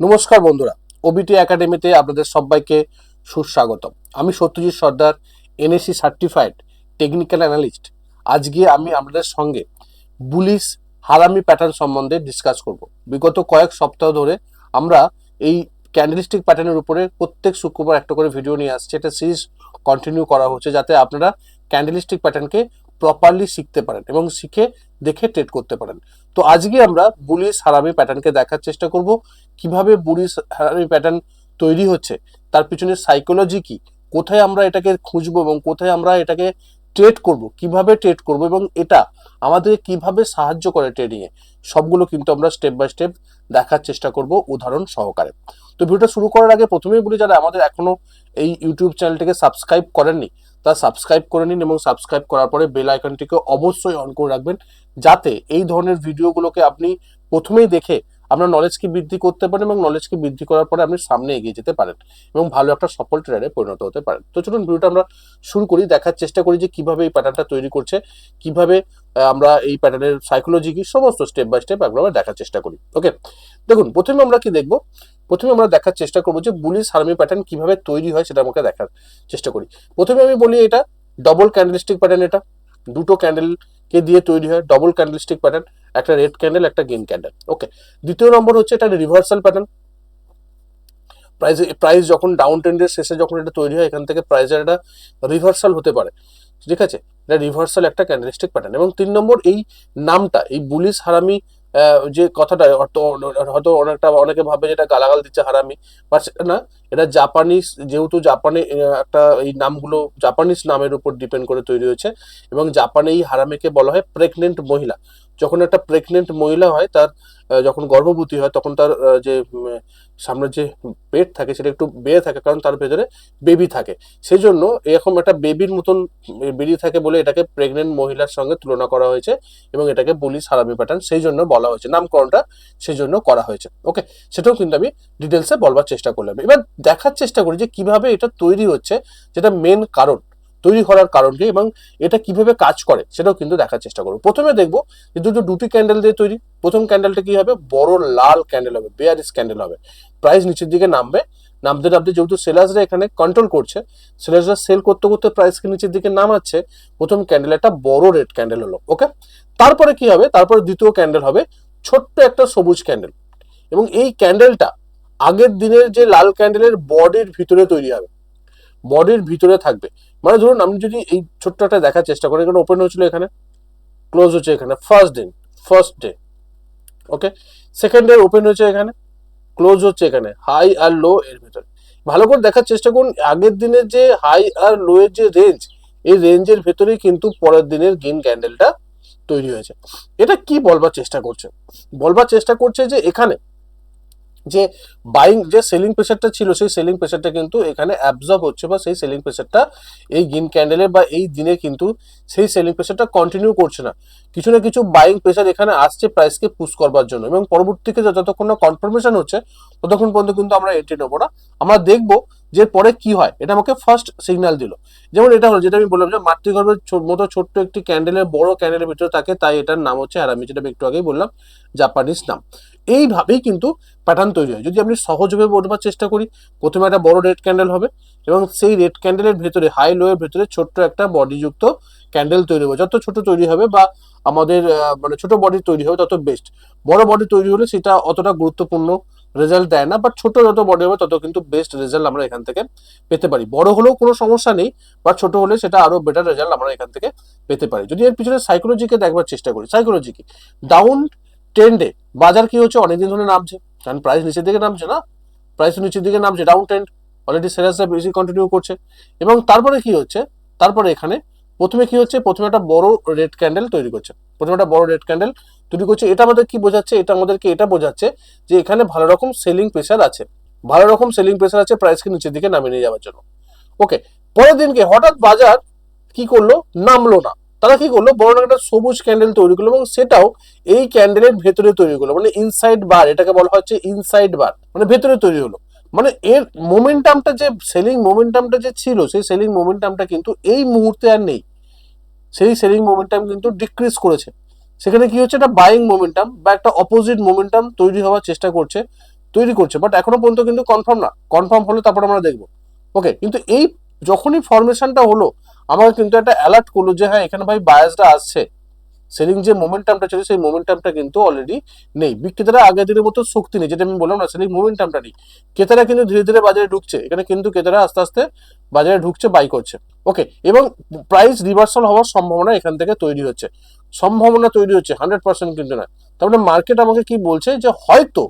নমস্কার বন্ধুরা ওবিটি একাডেমিতে আপনাদের সবাইকে সুস্বাগতম। আমি Satyajit Sardar NSC certified technical analyst আজকে আমি আপনাদের সঙ্গে বুলিশ হারামি প্যাটার্ন সম্বন্ধে ডিসকাস করব। বিগত কয়েক সপ্তাহ ধরে আমরা এই ক্যান্ডেলিস্টিক প্যাটার্নের উপরে প্রত্যেক শুক্রবার একটা করে ভিডিও নিয়ে আসছে। এটা সিরিজ কন্টিনিউ করা হচ্ছে যাতে আপনারা ক্যান্ডেলিস্টিক প্যাটার্নকে প্রপারলি শিখতে পারেন এবং শিখে দেখে ট্রেড করতে পারেন। তো আজকে আমরা বুলিশ হারামি প্যাটার্নকে দেখার চেষ্টা করব, কীভাবে বুলিশ হারামি প্যাটার্ন তৈরি হচ্ছে, তার পিছনে সাইকোলজি কি, কোথায় আমরা এটাকে খুঁজবো এবং কোথায় আমরা এটাকে ট্রেড করব, কীভাবে ট্রেড করব এবং এটা আমাদের কীভাবে সাহায্য করে ট্রেডিং এ, সবগুলো কিন্তু আমরা স্টেপ বাই স্টেপ দেখার চেষ্টা করব উদাহরণ সহকারে। তো ভিডিওটা শুরু করার আগে প্রথমেই বলি, যারা আমাদের এখনও এই ইউটিউব চ্যানেলটিকে সাবস্ক্রাইব করেননি তা সাবস্ক্রাইব করে নিন এবং সাবস্ক্রাইব করার পরে বেল আইকনটিকে অবশ্যই অন করে রাখবেন, যাতে এই ধরনের ভিডিওগুলোকে আপনি প্রথমেই দেখে আপনার নলেজকে বৃদ্ধি করতে পারেন এবং নলেজকে বৃদ্ধি করার পরে আপনি সামনে এগিয়ে যেতে পারেন এবং ভালো একটা সফল ট্রেডারে পরিণত হতে পারেন। তো চলুন ভিডিওটা আমরা শুরু করি, দেখার চেষ্টা করি যে কীভাবে এই প্যাটার্নটা তৈরি করছে, কীভাবে আমরা এই প্যাটার্নের সাইকোলজি কি সমস্ত স্টেপ বাই স্টেপ একবার আমরা দেখার চেষ্টা করি। ওকে দেখুন, প্রথমে আমরা কি দেখব? প্রথমে আমরা দেখার চেষ্টা করব যে বুলিশ হার্মি প্যাটার্ন কীভাবে তৈরি হয় সেটা আমাকে দেখার চেষ্টা করি। প্রথমে আমি বলি এটা ডবল ক্যান্ডেলস্টিক প্যাটার্ন এটা। দুটো ক্যান্ডেলকে দিয়ে তৈরি হয় ডবল ক্যান্ডেলস্টিক প্যাটার্ন একটা রেড ক্যান্ডেল একটা গ্রিন ক্যান্ডেল ওকে দ্বিতীয় নম্বর হচ্ছে এটা রিভার্সাল প্যাটার্ন প্রাইস প্রাইস যখন ডাউন ট্রেন্ডের শেষে যখন এটা তৈরি হয়, এখান থেকে প্রাইসের একটা রিভার্সাল হতে পারে, ঠিক আছে? এটা রিভার্সাল একটা ক্যান্ডেলস্টিক প্যাটার্ন এবং তিন নম্বর এই নামটা, এই বুলিশ হারামি যে কথাটা হয়তো অনেকটা, অনেকে ভাবে যেটা গালাগাল দিচ্ছে হারামি বা সেটা না, এটা জাপানিজ যেহেতু জাপানে একটা এই নামগুলো জাপানিজ নামের উপর ডিপেন্ড করে তৈরি হয়েছে, এবং জাপানে এই হারামিকে বলা হয় প্রেগনেন্ট মহিলা। যখন একটা প্রেগনেন্ট মহিলা হয়, তার যখন গর্ভবতী হয়, তখন তার যে সামনে যে পেট থাকে সেটা একটু বেড়ে থাকে, কারণ তার ভেতরে বেবি থাকে। সেই জন্য এরকম একটা বেবির মতন বেরিয়ে থাকে বলে এটাকে প্রেগনেন্ট মহিলার সঙ্গে তুলনা করা হয়েছে এবং এটাকে বলি সারামি প্যাটার্ন সেই জন্য বলা হয়েছে, নামকরণটা সেই জন্য করা হয়েছে। ওকে সেটাও কিন্তু আমি ডিটেলসে বলবার চেষ্টা করলাম। এবার দেখার চেষ্টা করি যে কীভাবে এটা তৈরি হচ্ছে, যেটা মেন কারণ, তৈরি করার কারণ কি এবং এটা কীভাবে কাজ করে, সেটাও কিন্তু দেখার চেষ্টা করব। প্রথমে দেখব যে দুটো, দুটি ক্যান্ডেল দিয়ে তৈরি। প্রথম ক্যান্ডেলটা কি হবে? বড় লাল ক্যান্ডেল হবে বেয়ারিস ক্যান্ডেল হবে। প্রাইস নিচের দিকে নামবে, নামতে নামতে যেহেতু সেলার্সরা এখানে কন্ট্রোল করছে সেলার্সরা সেল করতে করতে প্রাইসকে নিচের দিকে নামাচ্ছে, প্রথম ক্যান্ডেল একটা বড় রেড ক্যান্ডেল হলো ওকে তারপরে কি হবে? তারপরে দ্বিতীয় ক্যান্ডেল হবে ছোট্ট একটা সবুজ ক্যান্ডেল এবং এই ক্যান্ডেলটা আগের দিনের যে লাল ক্যান্ডেলের বডির ভিতরে তৈরি হবে বডির ভিতরে থাকবে। মানে ধরুন আমি যদি এই ছোট্ট একটা দেখার চেষ্টা করি, এখানে ওপেন হয়েছিল এখানে ক্লোজ হচ্ছে এখানে ফার্স্ট দিন first day okay second day open হয়েছে এখানে ক্লোজ হচ্ছে এখানে হাই আর লো এর ভিতরে। ভালো করে দেখার চেষ্টা করুন, আগের দিনের যে হাই আর লো এর যে রেঞ্জ এই রেঞ্জের ভেতরেই কিন্তু পরের দিনের গ্রিন ক্যান্ডেলটা তৈরি হয়েছে। এটা কি বলবার চেষ্টা করছে? বলবার চেষ্টা করছে যে এখানে যে বাইং যে সেলিং প্রেশারটা ছিল, সেই সেলিং প্রেশারটা কিন্তু এখানে অ্যাবজর্ব হচ্ছে বা সেই সেলিং প্রেশারটা এই গ্রিন ক্যান্ডেলে বা এই দিনে কিন্তু সেই সেলিং প্রেশারটা কন্টিনিউ করছে না। কিছু না কিছু বাইং প্রেশার এখানে আসছে প্রাইসকে পুশ করবার জন্য এবং পরবর্তীতে যতক্ষণ না কনফার্মেশন হচ্ছে, ততক্ষণ পর্যন্ত কিন্তু আমরা এন্ট্রি নেব না। আমরা দেখব যে পরে কি হয়। এটা আমাকে ফার্স্ট সিগন্যাল দিল। যেমন এটা হলো, যেটা আমি বললাম যে মাতৃগর্ভের মতো ছোট্ট একটি ক্যান্ডেলের বড় ক্যান্ডেলের ভিতরে থাকে, তাই এটার নাম হচ্ছে আমি যেটা আমি একটু আগেই বললাম জাপানিজ নাম। এইভাবেই কিন্তু প্যাটার্ন তৈরি হয়। যদি আমি সহজভাবে বলবার চেষ্টা করি, প্রথমে একটা বড় রেড ক্যান্ডেল হবে এবং সেই রেড ক্যান্ডেলের ভেতরে হাই লো এর ভেতরে ছোট্ট একটা বডিযুক্ত ক্যান্ডেল তৈরি হবে। যত ছোট তৈরি হবে বা আমাদের মানে ছোট বডি তৈরি হবে, তত বেস্ট বড় বডি তৈরি হলে সেটা অতটা গুরুত্বপূর্ণ রেজাল্ট দেয় না বাট ছোট যত বডি হবে, তত কিন্তু বেস্ট রেজাল্ট আমরা এখান থেকে পেতে পারি। বড় হলেও কোনো সমস্যা নেই বা ছোট হলে সেটা আরও বেটার রেজাল্ট আমরা এখান থেকে পেতে পারি। যদি এর পিছনে সাইকোলজিকে দেখবার চেষ্টা করি সাইকোলজি কি? ডাউন ট্রেন্ডে বাজার কি হচ্ছে? অনেকদিন ধরে নামছে। কারণ প্রাইস নিচের দিকে নামছে না। প্রাইস নিচের দিকে নামছে ডাউন ট্রেন্ড অলরেডি সেলার্সরা বেশি কন্টিনিউ করছে। এবং তারপরে কি হচ্ছে? তারপরে এখানে প্রথমে কি হচ্ছে? প্রথমে একটা বড় রেড ক্যান্ডেল তৈরি করছে। প্রথমে একটা বড় রেড ক্যান্ডেল তৈরি করছে। এটা আমাদের কি বোঝাচ্ছে? এটা আমাদেরকে এটা বোঝাচ্ছে যে এখানে ভালো রকম সেলিং প্রেশার আছে। ভালো রকম সেলিং প্রেশার আছে প্রাইসকে নিচের দিকে নামিয়ে নিয়ে যাওয়ার জন্য। ওকে পরের দিনকে হঠাৎ বাজার কি করল? নামলো না। তারা কি করল? বড় একটা সবুজ ক্যান্ডেল তৈরি করল এবং সেটাও এই ক্যান্ডেলের ভেতরে তৈরি করল। মানে ইনসাইড বার এটাকে বলা হচ্ছে ইনসাইড বার মানে ভেতরে তৈরি হলো। মানে এর মোমেন্টামটা যে সেলিং মোমেন্টামটা যে ছিল, সেই সেলিং মোমেন্টামটা কিন্তু এই মুহূর্তে আর নেই। সেই সেলিং মোমেন্টাম কিন্তু ডিক্রিজ করেছে। সেখানে কি হচ্ছে? একটা বাইং মোমেন্টাম বা একটা অপোজিট মোমেন্টাম তৈরি হওয়ার চেষ্টা করছে, তৈরি করছে। বাট এখনও পর্যন্ত কিন্তু কনফার্ম না। কনফার্ম হলে তারপর আমরা দেখব। ওকে কিন্তু এই যখনই ফরমেশনটা হলো আমাকে কিন্তু একটা অ্যালার্ট করল যে হ্যাঁ এখানে ভাই বায়াসটা আসছে। সেলিং যে মোমেন্টামটা ছিল, সেই মোমেন্টামটা কিন্তু অলরেডি নেই। বিক্রেতারা আগের দিনের মতো শক্তি নেই, যেটা আমি বললাম না সেলিং মোমেন্টামটা নেই। ক্রেতারা কিন্তু ধীরে ধীরে বাজারে ঢুকছে। এখানে কিন্তু ক্রেতারা আস্তে আস্তে বাজারে ঢুকছে বাই করছে। ওকে এবং প্রাইস রিভার্সাল হওয়ার সম্ভাবনা এখান থেকে তৈরি হচ্ছে। সম্ভাবনা তৈরি হচ্ছে হান্ড্রেড পার্সেন্ট কিন্তু না তার মানে মার্কেট আমাকে কি বলছে যে, হয়তো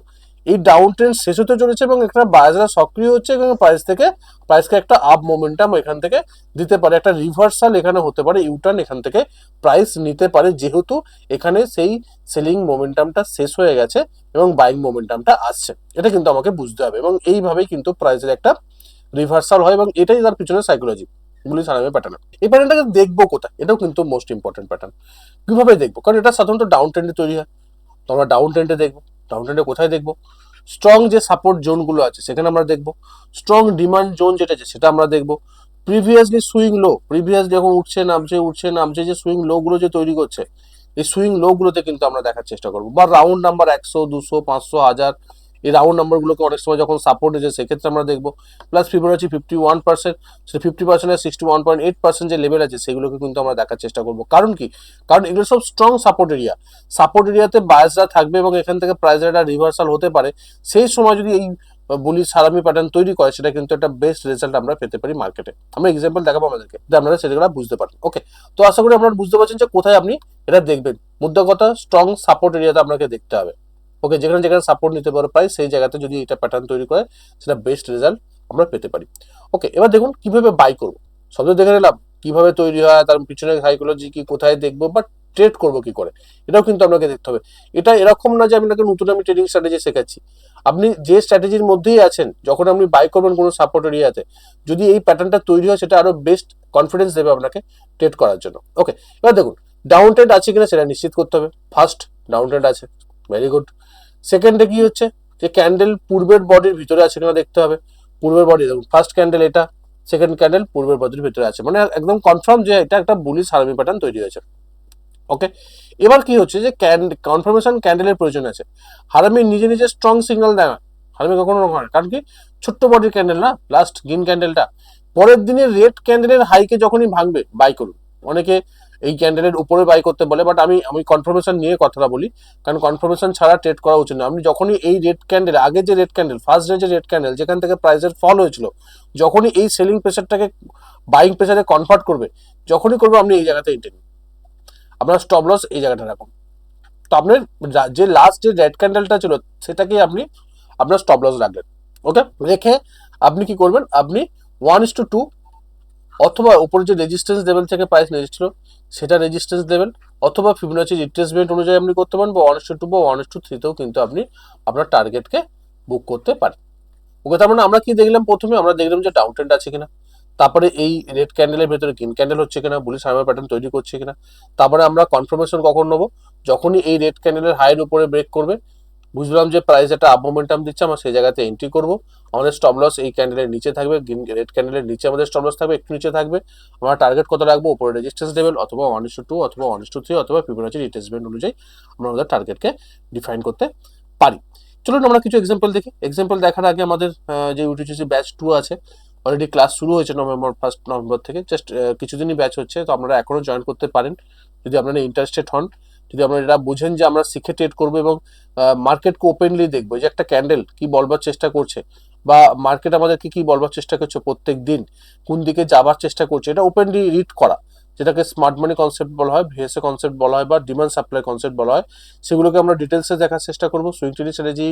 এই ডাউন ট্রেন্ড শেষ হতে চলেছে এবং এখানে বাজার সক্রিয় হচ্ছে এবং প্রাইস থেকে প্রাইসকে একটা আপ মোমেন্টাম এখান থেকে দিতে পারে। একটা রিভার্সাল এখানে হতে পারে ইউটার্ন এখান থেকে প্রাইস নিতে পারে। যেহেতু এখানে সেই সেলিং মোমেন্টামটা শেষ হয়ে গেছে এবং বাইং মোমেন্টামটা আসছে। এটা কিন্তু আমাকে বুঝতে হবে এবং এইভাবেই কিন্তু প্রাইসের একটা রিভার্সাল হয় এবং এটাই তার পিছনে সাইকোলজি গুলি এই প্যাটার্নটাকে দেখব কোথায়? এটাও কিন্তু মোস্ট কীভাবে দেখব? কারণ এটা সাধারণত ডাউন ট্রেন্ডে তৈরি হয়। তো আমরা ডাউন ট্রেন্ডে দেখব। ডাউন ট্রেন্ডে কোথায় দেখব? স্ট্রং যে সাপোর্ট জোনগুলো আছে, সেখানে আমরা দেখব। স্ট্রং ডিমান্ড জোন যেটা আছে, সেটা আমরা দেখব। প্রিভিয়াসলি সুইং লো প্রিভিয়াস যখন উঠছে, নামছে উঠছে, নামছে, যে সুইং লোগুলো যে তৈরি করছে, এই সুইং লোগুলোতে কিন্তু আমরা দেখার চেষ্টা করব। বা রাউন্ড নাম্বার একশো, দুশো, পাঁচশো, হাজার এই রাউন্ড নাম্বারগুলোকে অনেক সময় যখন সাপোর্ট হয়েছে, সেক্ষেত্রে আমরা দেখব plus Fibonacci fifty one percent সে ফিফটি পার্সেন্টের sixty one point eight percent যে লেভেল আছে, সেগুলোকে কিন্তু আমরা দেখার চেষ্টা করব। কারণ কি? কারণ এগুলো সব স্ট্রং সাপোর্ট এরিয়া সাপোর্ট এরিয়াতে বায়াসরা থাকবে এবং এখান থেকে প্রাইসের রিভার্সাল হতে পারে। সেই সময় যদি এই বলি সারামি প্যাটার্ন তৈরি করে, সেটা কিন্তু একটা বেস্ট রেজাল্ট আমরা পেতে পারি মার্কেটে আমরা এক্সাম্পল দেখাবো আমাদেরকে, যে আপনারা সেটা বুঝতে পারেন ওকে তো আশা করি আপনারা বুঝতে পারছেন যে কোথায় আপনি এটা দেখবেন। মুদ্রা কথা স্ট্রং সাপোর্ট এরিয়াতে আপনাকে দেখতে হবে। ওকে যেখানে যেখানে সাপোর্ট নিতে পারে প্রাইস সেই জায়গাতে যদি এটা প্যাটার্ন তৈরি করে, সেটা বেস্ট রেজাল্ট আমরা পেতে পারি। ওকে এবার দেখুন কীভাবে বাই করব। শব্দ দেখে নিলাম, কীভাবে তৈরি হয়, তার পিছনে সাইকোলজি কি, কোথায় দেখব বা ট্রেড করব কি করে? এটাও কিন্তু আপনাকে দেখতে হবে। এটা এরকম না যে আমি আপনাকে নতুন আমি ট্রেডিং স্ট্র্যাটেজি শেখাচ্ছি। আপনি যে স্ট্র্যাটেজির মধ্যেই আছেন, যখন আপনি বাই করবেন কোনো সাপোর্ট এরিয়াতে যদি এই প্যাটার্নটা তৈরি হয়, সেটা আরও বেস্ট কনফিডেন্স দেবে আপনাকে ট্রেড করার জন্য। ওকে এবার দেখুন ডাউন ট্রেন্ড আছে কিনা সেটা নিশ্চিত করতে হবে। ফার্স্ট ডাউন ট্রেন্ড আছে। ভেরি গুড সেকেন্ডে কি হচ্ছে? যে ক্যান্ডেল পূর্বের বডির ভিতরে আছে কিনা দেখতে হবে। পূর্বের বডি দেখুন ফার্স্ট ক্যান্ডেল এটা সেকেন্ড ক্যান্ডেল পূর্বের বডির ভিতরে আছে। মানে একদম কনফার্ম যে এটা একটা বুলিশ হারামি প্যাটার্ন তৈরি হয়েছে। ওকে এবার কি হচ্ছে যে কনফার্মেশন ক্যান্ডেলের প্রয়োজন আছে। হারামি নিজে নিজে স্ট্রং সিগন্যাল দেয় না। হারামি কখনো হয় কারণ কি? ছোট্ট বডির ক্যান্ডেল না লাস্ট গ্রিন ক্যান্ডেলটা পরের দিনে রেড ক্যান্ডেলের হাইকে যখনই ভাঙবে বাই করুন। অনেকে এই ক্যান্ডেলের উপরে বাই করতে বলে বাট আমি আমি কনফার্মেশন নিয়ে কথাটা বলি। কারণ কনফার্মেশন ছাড়া ট্রেড করা উচিত না আপনি যখনই এই রেড ক্যান্ডেল আগে যে রেড ক্যান্ডেল ফার্স্ট ডে যে রেড ক্যান্ডেল যেখান থেকে প্রাইসের ফল হয়েছিল, যখনই এই সেলিং প্রেশারটাকে বাইং প্রেশারে কনভার্ট করবে, যখনই করবে আপনি এই জায়গাতে এন্টেন আপনার স্টপ লস এই জায়গাটা রাখুন। তো আপনার যে লাস্ট যে রেড ক্যান্ডেলটা ছিল সেটাকে আপনি, আপনার স্টপ লস রাখলেন। ওকে রেখে আপনি কি করবেন? আপনি ওয়ান ইস টু টু অথবা উপরে যে রেজিস্ট্যান্স লেভেল থেকে প্রাইস নিয়েছিল সেটা রেজিস্ট্যান্স দেবেন, অথবা ফিবোনাচি রিট্রেসমেন্ট অনুযায়ী আপনি করতে পারেন, বা ওয়ান টু টু বা ওয়ান টু থ্রিতেও কিন্তু আপনি আপনার টার্গেটকে বুক করতে পারেন। ওকে তার মানে আমরা কি দেখলাম প্রথমে? আমরা দেখলাম যে ডাউন ট্রেন্ড আছে কিনা। তারপরে এই রেড ক্যান্ডেলের ভেতরে গ্রিন ক্যান্ডেল হচ্ছে কিনা বুলিশ হাইমার প্যাটার্ন তৈরি করছে কিনা। তারপরে আমরা কনফার্মেশন কখন নেব? যখনই এই রেড ক্যান্ডেলের হাইয়ের উপরে ব্রেক করবে বুঝলাম যে প্রাইস একটা আপ মোমেন্টাম দিচ্ছে, আমরা সেই জায়গাতে এন্ট্রি করব। আমাদের স্টপ লস এই ক্যান্ডেলের নিচে থাকবে রেড ক্যান্ডেলের নিচে আমাদের স্টপ লস থাকবে, একটু নিচে থাকবে। আমরা টার্গেট কত রাখব? উপরে রেজিস্ট্যান্স লেভেল অথবা one is to two one is to two three Fibonacci retracement অনুযায়ী আমরা আমাদের টার্গেটকে ডিফাইন করতে পারি। চলুন আমরা কিছু এক্সাম্পল দেখি। এক্সাম্পল দেখার আগে আমাদের যে ইউটিসি ব্যাচ টু আছে অলরেডি ক্লাস শুরু হয়েছে নভেম্বর ফার্স্ট নভেম্বর থেকে। জাস্ট কিছুদিনই ব্যাচ হচ্ছে, তো আপনারা এখনও জয়েন করতে পারেন। যদি আপনারা ইন্টারেস্টেড হন যদি আপনারা এটা বুঝেন যে আমরা শিখে ট্রেড করব এবং মার্কেটকে ওপেনলি দেখব যে একটা ক্যান্ডেল কি বলবার চেষ্টা করছে বা মার্কেট আমাদেরকে কি বলবার চেষ্টা করছে প্রত্যেক দিন, কোন দিকে যাবার চেষ্টা করছে, এটা ওপেনলি রিড করা। যেটাকে স্মার্ট মানি কনসেপ্ট বলা হয় ভিএসএ কনসেপ্ট বলা হয় বা ডিমান্ড সাপ্লাই কনসেপ্ট বলা হয়, সেগুলোকে আমরা ডিটেলসে দেখার চেষ্টা করব। Swing trading strategy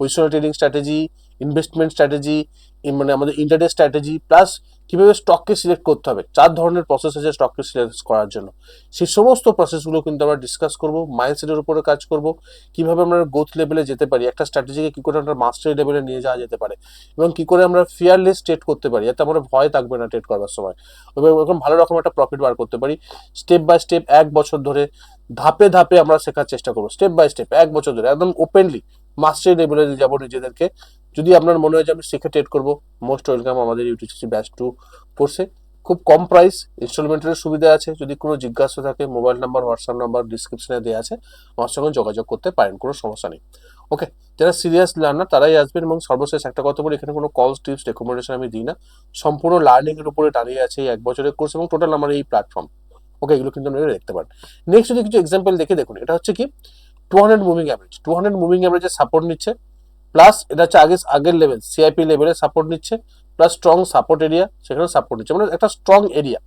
positional trading strategy investment strategy মানে আমাদের ইন্টারডে স্ট্র্যাটেজি প্লাস কীভাবে স্টককে সিলেক্ট করতে হবে? চার ধরনের প্রসেস আছে স্টককে সিলেক্ট করার জন্য। সেই সমস্ত প্রসেসগুলো কিন্তু আমরা ডিসকাস করব মাইন্ডসেটের উপরে কাজ করব, কীভাবে আমরা গ্রোথ লেভেলে যেতে পারি, একটা স্ট্র্যাটেজিকে কী করে আমরা মাস্টারি লেভেলে নিয়ে যাওয়া যেতে পারে, এবং কী করে আমরা ফিয়ারলেস ট্রেড করতে পারি যাতে আমরা ভয় থাকবে না ট্রেড করার সময়। এবং এরকম ভালো রকম একটা প্রফিট বার করতে পারি স্টেপ বাই স্টেপ এক বছর ধরে ধাপে ধাপে আমরা শেখার চেষ্টা করব স্টেপ বাই স্টেপ এক বছর ধরে, একদম ওপেনলি মাস্টারি লেভেলে যাব নিজেদেরকে যদি আপনার মনে হয় যে আমি শিখে ট্রেড করব মোস্ট ওয়েলকাম আমাদের ইউটিসি ব্যাচ টু কোর্সে খুব কম প্রাইস ইনস্টলমেন্টের সুবিধা আছে। যদি কোনো জিজ্ঞাসা থাকে মোবাইল নাম্বার হোয়াটসঅ্যাপ নাম্বার ডিসক্রিপশনে দেওয়া আছে, আমার সঙ্গে যোগাযোগ করতে পারেন, কোনো সমস্যা নেই। ওকে যারা সিরিয়াস লার্নার তারাই আসবেন এবং সর্বশেষ একটা কথা বলি, এখানে কোনো কলস টিপস রেকমেন্ডেশন আমি দিই না। সম্পূর্ণ লার্নিংয়ের উপরে দাঁড়িয়ে আছে এক বছরের কোর্স এবং টোটাল আমার এই প্ল্যাটফর্ম ওকে এগুলো কিন্তু আপনারা দেখতে পারেন। নেক্সট যদি কিছু এক্সাম্পল দেখে দেখুন, এটা হচ্ছে কি? Two hundred moving average two hundred moving অ্যাভারেজের support নিচ্ছে। প্লাস এটা হচ্ছে আগে আগের লেভেল সিআইপি লেভেলে সাপোর্ট নিচ্ছে প্লাস স্ট্রং সাপোর্ট এরিয়া সেখানে সাপোর্ট নিচ্ছে। মানে একটা স্ট্রং এরিয়া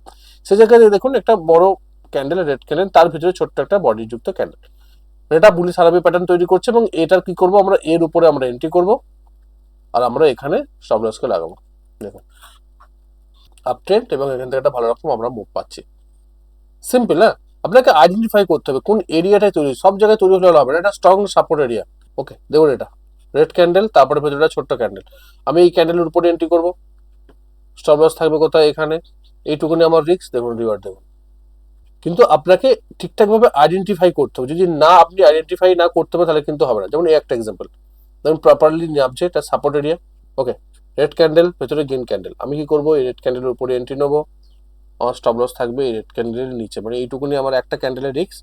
সে জায়গায় দেখুন, একটা বড় ক্যান্ডেল রেড ক্যান্ডেল তার ভিতরে ছোট্ট একটা বডি যুক্ত ক্যান্ডেল এটা বুলি সারাবি প্যাটার্ন তৈরি করছে এবং এটার কি করব আমরা? এর উপরে আমরা এন্ট্রি করব। আর আমরা এখানে স্টপ লসকে লাগাবো। দেখুন। আপ ট্রেন্ড এবং এখান থেকে একটা ভালো রকম আমরা মুভ পাচ্ছি। সিম্পল না? আপনাকে আইডেন্টিফাই করতে হবে কোন এরিয়াটাই তৈরি। সব জায়গায় তৈরি হলে হবে এটা স্ট্রং সাপোর্ট এরিয়া ওকে দেখুন এটা। রেড ক্যান্ডেল তারপরে ভেতরটা ছোট্ট ক্যান্ডেল আমি এই ক্যান্ডেলের উপরে এন্ট্রি করব। স্টপ লস থাকবে কোথায়? এখানে। এইটুকুনি আমার রিস্ক দেখুন রিওয়ার্ড দেখুন। কিন্তু আপনাকে ঠিকঠাকভাবে আইডেন্টিফাই করতে হবে। যদি না, আপনি আইডেন্টিফাই না করতে পারেন, তাহলে কিন্তু হবে না। যেমন এই একটা এক্সাম্পল যেমন প্রপারলি নামছে, এটা support area okay red candle ভেতরে গ্রিন ক্যান্ডেল আমি কি করব? এই রেড ক্যান্ডেলের উপরে এন্ট্রি নেব। আমার স্টপ লস থাকবে এই রেড ক্যান্ডেলের নিচে। মানে এইটুকুনি আমার একটা ক্যান্ডেলের রিক্স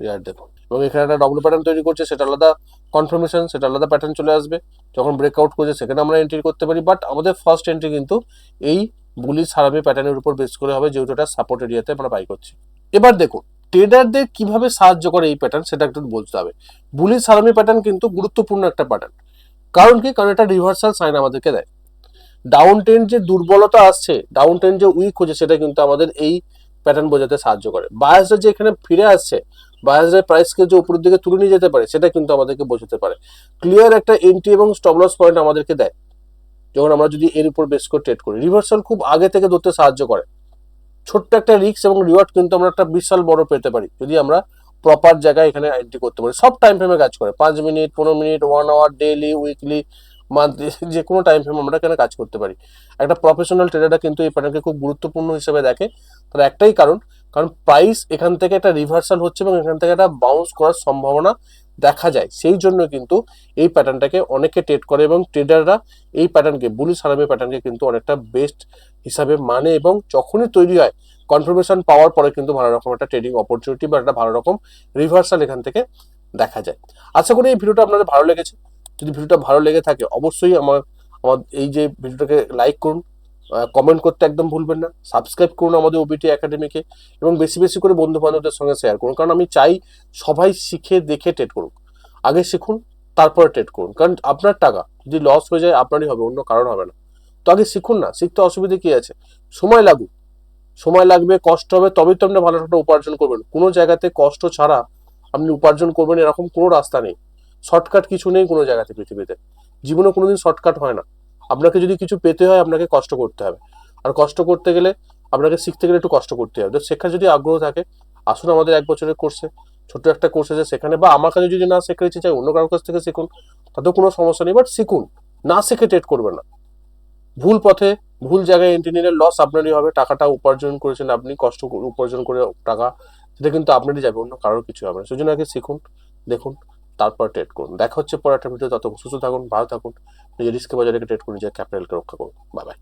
রিয়ার দেখুন। এবং এখানে একটা ডব্লু প্যাটার্ন তৈরি করছে, সেটা আলাদা। কনফার্মেশন সেটা আলাদা প্যাটার্ন চলে আসবে। যখন ব্রেকআউট করছে সেখানে আমরা এন্ট্রি করতে পারি। বাট আমাদের ফার্স্ট এন্ট্রি কিন্তু এই বুলি সারাবি প্যাটার্নের উপর বেস করে হবে, যেহেতু এটা সাপোর্ট এরিয়াতে আমরা বাই করছি। এবার দেখুন ট্রেডারদের কীভাবে সাহায্য করে এই প্যাটার্ন সেটা একটু বলতে হবে। বুলি সারামি প্যাটার্ন কিন্তু গুরুত্বপূর্ণ একটা প্যাটার্ন কারণ কি? কারণ এটা রিভার্সাল সাইন আমাদেরকে দেয়। ডাউন ট্রেন্ড যে দুর্বলতা আসছে ডাউন ট্রেন্ড যে উইক হচ্ছে, সেটা কিন্তু আমাদের এই প্যাটার্ন বোঝাতে সাহায্য করে। বায়াসরা যে এখানে ফিরে আসছে বায়াসরা প্রাইসকে যে উপরের দিকে তুলে নিয়ে যেতে পারে, সেটা কিন্তু আমাদেরকে বোঝাতে পারে। ক্লিয়ার একটা এন্ট্রি এবং স্টপ লস পয়েন্ট আমাদেরকে দেয়, যখন আমরা যদি এর উপর বেস করে ট্রেড করি। রিভার্সাল খুব আগে থেকে ধরতে সাহায্য করে। ছোট্ট একটা রিস্ক এবং রিওয়ার্ড কিন্তু আমরা একটা বিশাল বড় পেতে পারি, যদি আমরা প্রপার জায়গায় এখানে এন্ট্রি করতে পারি। সব টাইম ফ্রেমে কাজ করে, পাঁচ মিনিট পনেরো minute one hour daily weekly monthly যে কোনো টাইম ফ্রেম আমরা এখানে কাজ করতে পারি। একটা প্রফেশনাল ট্রেডাররা কিন্তু এই প্যাটার্নকে খুব গুরুত্বপূর্ণ হিসেবে দেখে। তার একটাই কারণ কারণ প্রাইস এখান থেকে একটা রিভার্সাল হচ্ছে এবং এখান থেকে একটা বাউন্স করার সম্ভাবনা দেখা যায়। সেই জন্য কিন্তু এই প্যাটার্নটাকে অনেকে ট্রেড করে এবং ট্রেডাররা এই প্যাটার্নকে বুলি সারামি প্যাটার্নকে কিন্তু অনেকটা বেস্ট হিসাবে মানে এবং যখনই তৈরি হয় কনফার্মেশন পাওয়ার পরে কিন্তু ভালো রকম একটা ট্রেডিং অপরচুনিটি বা একটা ভালো রকম রিভার্সাল এখান থেকে দেখা যায়। আশা করি এই ভিডিওটা আপনাদের ভালো লেগেছে। যদি ভিডিওটা ভালো লেগে থাকে, অবশ্যই আমার আমার এই যে ভিডিওটাকে লাইক করুন। কমেন্ট করতে একদম ভুলবেন না। সাবস্ক্রাইব করুন আমাদের ওবিটি একাডেমিকে এবং বেশি বেশি করে বন্ধু বান্ধবদের সঙ্গে শেয়ার করুন। কারণ আমি চাই সবাই শিখে দেখে ট্রেড করুক। আগে শিখুন, তারপরে ট্রেড করুন। কারণ আপনার টাকা যদি লস হয়ে যায়, আপনারই হবে, অন্য কারণ হবে না। তো আগে শিখুন না, শিখতে অসুবিধা কি আছে? সময় লাগুক। সময় লাগবে, কষ্ট হবে, তবেই তো আপনি ভালো একটা উপার্জন করবেন। কোনো জায়গাতে কষ্ট ছাড়া আপনি উপার্জন করবেন, এরকম কোনো রাস্তা নেই। শর্টকাট কিছু নেই কোনো জায়গাতে পৃথিবীতে। জীবনে কোনোদিন শর্টকাট হয় না। আপনাকে যদি কিছু পেতে হয়, আপনাকে কষ্ট করতে হবে। আর কষ্ট করতে গেলে আপনাকে শিখতে গেলে একটু কষ্ট করতে হবে। তো শেখার যদি আগ্রহ থাকে, আসুন আমাদের এক বছরের কোর্সে ছোট একটা কোর্স আছে সেখানে বা আমার কাছে যদি না শেখা ইচ্ছে চাই অন্য কারোর কাছ থেকে শিখুন। তাতেও কোনো সমস্যা নেই বাট শিখুন। না শিখে ট্রেড করবে না। ভুল পথে, ভুল জায়গায় এন্ট্রি নিলে লস আপনারই হবে। টাকাটা উপার্জন করেছেন আপনি, কষ্ট উপার্জন করে টাকা, সেটা কিন্তু আপনারই যাবে, অন্য কারোর কিছু হবে না। সেজন্য আগে শিখুন, দেখুন, তারপর ট্রেড করুন। দেখা হচ্ছে পরে, একটা ভিডিও তত সুস্থ থাকুন, ভালো থাকুন। নিজের রিস্কে রেখে ট্রেড করে নিজের ক্যাপিটালকে রক্ষা করুন। বাবাই বাই